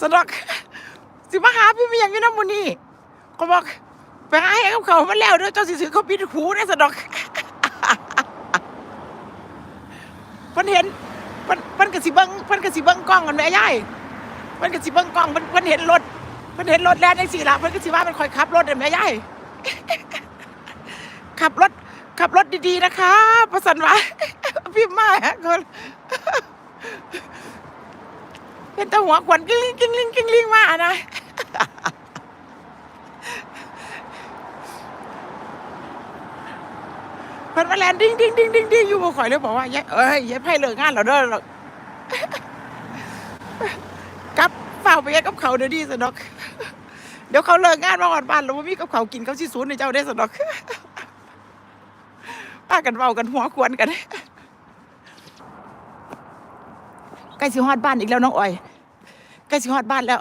สนอกสิมาหาพี่มีอย่างนี้นะมูนี่ก็บอกไปหาให้กับเขามาแล้วเด้อเจ้าสิถือเขาปิดหูเนี่ยสนอกเพิ่นเห็นเพิ่นเพิ่นก็สิเบิ่งเพิ่นก็สิเบิ่งกล้องกันแม่ยายเพิ่นก็สิเบิ่งกล้องเพิ่นเพิ่นเห็นรถเพิ่นเห็นรถแล่นจังซี่ละเพิ่นก็สิว่ามันคอยขับรถเด้อแม่ยายขับรถขับรถดีๆนะคะประสันวะพี่มาฮะคน เป็นตาหัวขวัญกิ้งลิงกิ้งลิงกิ้งลิงมานะเพิ่นมาแลนดิ้งดิ้งดิ้งดิ้งดิ้งอยู่บ่ข่อยเลยบอกว่ายายเอ้ยยายไพ่เลิกงานแล้วเด้อหรอกกลับเฝ้าไปยายกับเขาเดี๋ยวดีสนอก เดี๋ยวเขาเลิกงานมาหอดบ้านแล้วบ่มีกับเขากินเขาสิศูนย์ในเจ้าได้สนอกพากันเว้ากันหัวควรกันใกล้สิฮอดบ้านอีกแล้วน้องอ้อย ใกล้สิฮอดบ้านแล้ว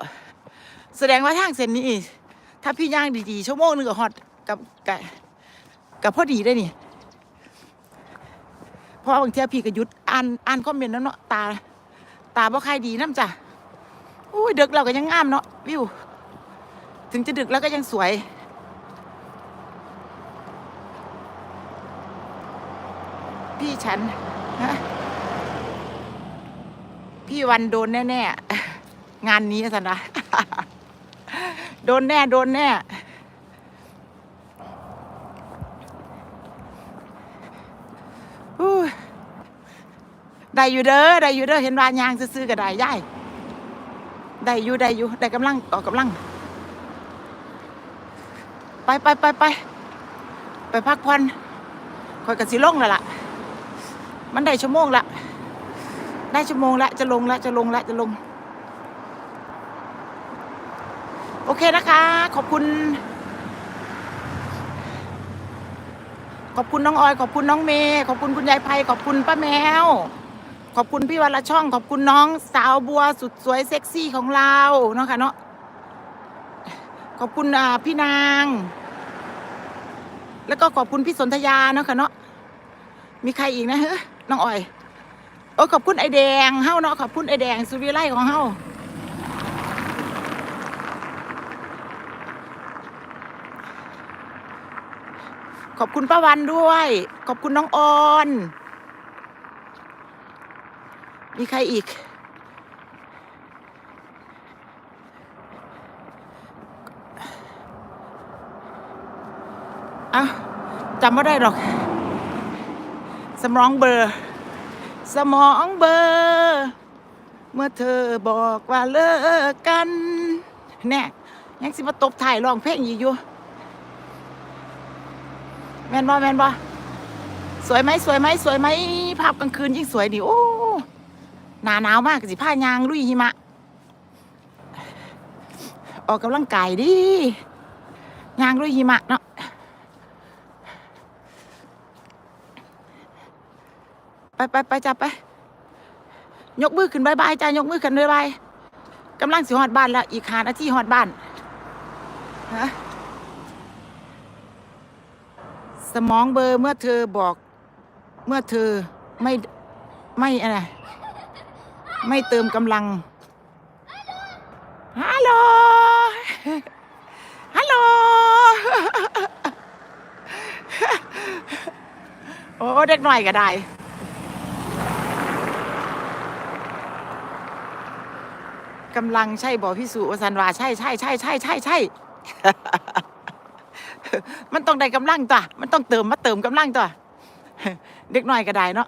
แสดงว่าทางเส้นนี้ ถ้าพี่ย่างดีๆชั่วโมงหนึงก็ฮอดกับกับกับพอดีได้นี่เพราะว่าบางทีพี่ก็หยุดอ่านอ่านคอมเมนต์แล้วเนาะตา ตาบ่ค่ายดีน้ำจ้ะอุ้ยดึกเราก็ยังงามเนาะวิว ถึงจะดึกแล้วก็ยังสวยพี่ฉันฮะพี่วันโดนแน่ ๆ งานนี้สันนะโดนแน่ โดนแน่อู้ยได้อยู่เด้อ ได้อยู่เด้อ เห็นว่ายางซื้อๆก็ได้ย่าย ได้อยู่ ได้อยู่ ได้กำลังออกกำลัง ไปไปไปไป ไปพักผ่อนคอยกับสิลงแล้วล่ะ มันได้ชั่วโมงละ ได้ชั่วโมงละ จะลงละ จะลงละ จะลง โอเคนะคะ ขอบคุณ ขอบคุณน้องออย ขอบคุณน้องเมย์ขอบคุณคุณยายไพขอบคุณป้าแมว ขอบคุณพี่วันละช่อง ขอบคุณน้องสาวบัวสุดสวยเซ็กซี่ของเราเนาะค่ะเนาะขอบคุณพี่นาง แล้วก็ขอบคุณพี่สนธยาเนาะค่ะเนาะมีใครอีกนะเฮ้ยน้องออยโอ้ขอบคุณไอแดงเฮ้าเนาะขอบคุณไอแดงสุริไลของเฮ้า ขอบคุณป้าวันด้วย ขอบคุณน้องออน มีใครอีก เอ้าจำไม่ได้หรอก สมองเบอร์ สมองเบอร์ เมื่อเธอบอกว่าเลิกกัน แน่ยังสิมาตบถ่ายร้องเพลงอีกอยู่ แม่นบ่แม่นบ่สวยไหมสวยไหมสวยไหมภาพกลางคืนยิ่งสวยดิโอ้หนาหนาวมากสิผ้ายางลุยหิมะ ออกกำลังกายดิยางลุยหิมะเนาะไปไปไปจับไป ยกมือขึ้นบายบายจ้ายกมือขึ้นบายบายกำลังสิฮอดบ้านแล้ว อีกหานาทีฮอดบ้านฮะส มองเบอร์เมื่อเธอบอก เมื่อเธอไม่ไม่อะไรไม่เติมกำลัง ฮัลโหล ฮัลโหล โอ้เด็กหน่อยก็ได้กำลังใช่บ่พี่สุวสันวาใช่ใช่ใช่ใช่ใช่ใช่ มันต้องได้กำลังตัวมันต้องเติมมาเติมกำลังตัวเด็กน้อยก็ได้เนาะ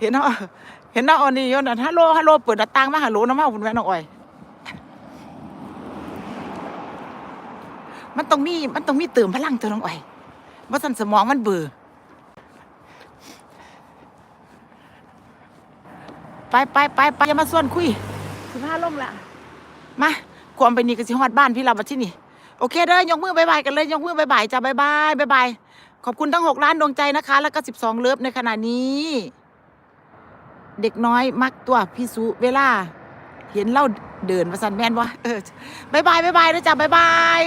เห็นเนาะเห็นเนาะอันนี้โยนฮัลโหลฮัลโหลเปิดหน้าต่างมาฮัลโหลน้ำมาคุณแม่น้องอ้อยมันต้องมีมันต้องมีเติมพลังตัวน้องอ้อยว่าสันสมองมันเบื่อไปไปไปไปอย่ามาส่วนคุยสิบห้าล่มละมาความไปนี่ก็สิฮอดบ้านพี่เราบัดที่นี่ โอเคเด้อยกมือบายบายกันเลยยกมือบายบายจ้าบายบายบายบายขอบคุณทั้งหกล้านดวงใจนะคะ แล้วก็สิบสองเลิฟในขณะนี้ เด็กน้อยมักตัวพี่สุเวลา เห็นเล่าเดินประสันแมนวะเออบายบายบายบายนะจ้าบายบาย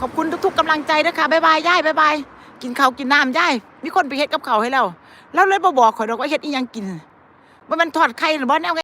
ขอบคุณทุก ๆกำลังใจนะคะบายบายย่ายบายบายกินข้าวกินน้ำย่ายมีคนไปเฮ็ดกับข้าวให้แล้วแล้วเลยบอบอกข่อยดอกว่าเฮ็ดอีหยังกินว่ามันทอดไข่หรือบ่แนว